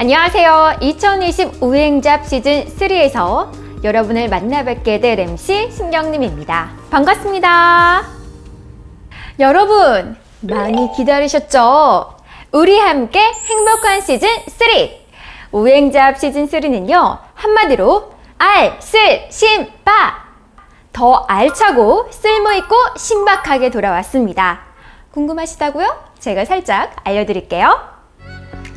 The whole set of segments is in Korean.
안녕하세요. 2020 우행잡 시즌 3에서 여러분을 만나 뵙게 될 MC 신경님입니다. 반갑습니다. 여러분, 많이 기다리셨죠? 우리 함께 행복한 시즌 3! 우행잡 시즌 3는요, 한마디로 알, 쓸, 심, 바! 더 알차고 쓸모있고 신박하게 돌아왔습니다. 궁금하시다고요? 제가 살짝 알려드릴게요.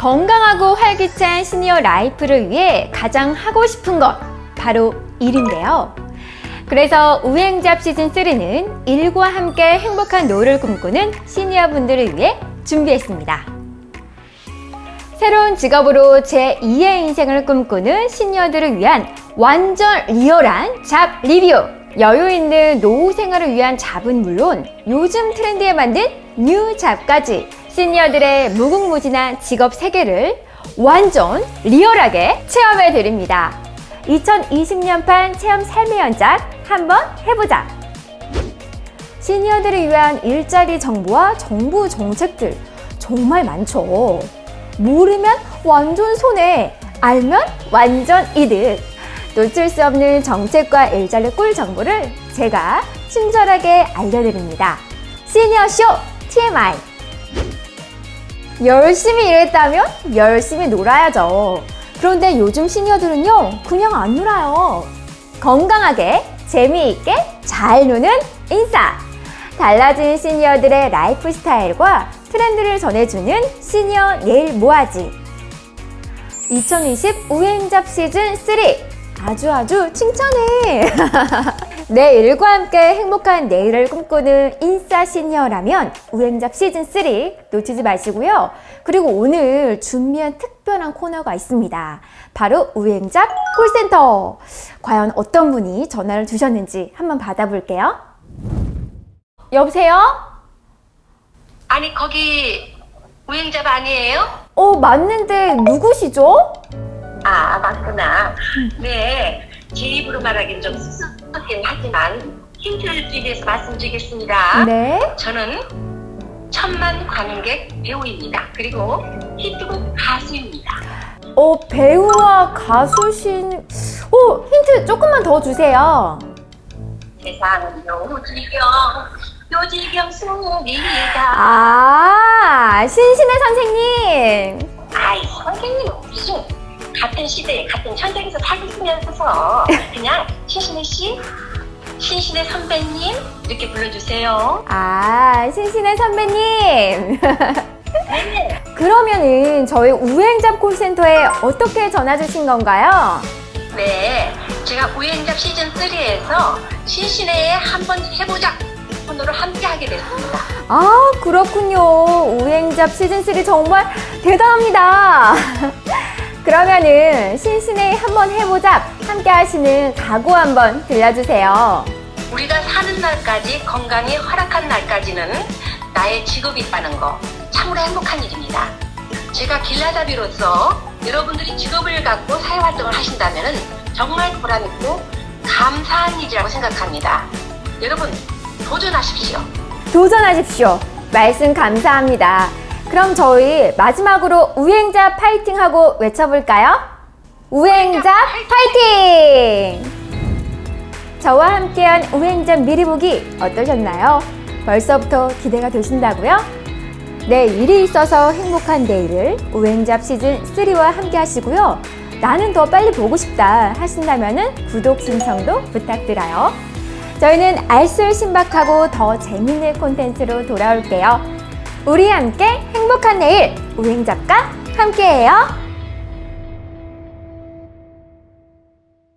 건강하고 활기찬 시니어 라이프를 위해 가장 하고 싶은 것 바로 일인데요. 그래서 우행잡 시즌 3는 일과 함께 행복한 노를 꿈꾸는 시니어 분들을 위해 준비했습니다. 새로운 직업으로 제2의 인생을 꿈꾸는 시니어들을 위한 완전 리얼한 잡 리뷰! 여유 있는 노후 생활을 위한 잡은 물론 요즘 트렌드에 맞는 뉴 잡까지 시니어들의 무궁무진한 직업 세계를 완전 리얼하게 체험해 드립니다. 2020년판 체험 삶의 연작 한번 해보자! 시니어들을 위한 일자리 정보와 정부 정책들 정말 많죠. 모르면 완전 손해, 알면 완전 이득. 놓칠 수 없는 정책과 일자리 꿀 정보를 제가 친절하게 알려드립니다. 시니어쇼 TMI. 열심히 일했다면 열심히 놀아야죠. 그런데 요즘 시니어들은요, 그냥 안 놀아요. 건강하게, 재미있게 잘 노는 인싸. 달라진 시니어들의 라이프 스타일과 트렌드를 전해주는 시니어 내일 모아지. 2020 우행잡 시즌 3. 아주 아주 칭찬해. 내 일과 함께 행복한 내일을 꿈꾸는 인싸 시니어라면 우행잡 시즌 3 놓치지 마시고요. 그리고 오늘 준비한 특별한 코너가 있습니다. 바로 우행잡 콜센터. 과연 어떤 분이 전화를 주셨는지 한번 받아볼게요. 여보세요? 아니 거기 우행잡 아니에요? 어, 맞는데 누구시죠? 아 맞구나. 네, 제 입으로 말하기는 좀 쑥스럽긴 하지만 힌트를 드리기 위해서 말씀드리겠습니다. 네. 저는 천만 관객 배우입니다. 그리고 히트곡 가수입니다. 어, 배우와 가수신, 어, 힌트 조금만 더 주세요. 세상은 요지경, 요지경 속이다. 아, 신신의 선생님. 같은 시대에 같은 현장에서 살고 있으면서 그냥 신신혜 씨, 신신혜 선배님 이렇게 불러주세요. 아, 신신의 선배님. 네. 그러면은 저희 우행잡 콜센터에 어떻게 전화 주신 건가요? 네, 제가 우연잡 시즌 3에서 신신혜에 한번 해보자 코너를 함께 하게 됐습니다. 아, 그렇군요. 우행잡 시즌 3 정말 대단합니다. 그러면은 신신의 한번 해보자 함께 하시는 각오 한번 들려주세요. 우리가 사는 날까지 건강이 허락한 날까지는 나의 직업이 있다는 거 참으로 행복한 일입니다. 제가 길라잡이로서 여러분들이 직업을 갖고 사회활동을 하신다면 정말 보람있고 감사한 일이라고 생각합니다. 여러분 도전하십시오. 도전하십시오. 말씀 감사합니다. 그럼 저희 마지막으로 우행자 파이팅 하고 외쳐볼까요? 우행자 파이팅! 저와 함께한 우행자 미리 보기 어떠셨나요? 벌써부터 기대가 되신다고요? 네, 일이 있어서 행복한 내일을 우행잡 시즌 3와 함께 하시고요. 나는 더 빨리 보고 싶다 하신다면 구독 신청도 부탁드려요. 저희는 알쓸 신박하고 더 재밌는 콘텐츠로 돌아올게요. 우리 함께 행복한 내일 우행잡과 함께해요.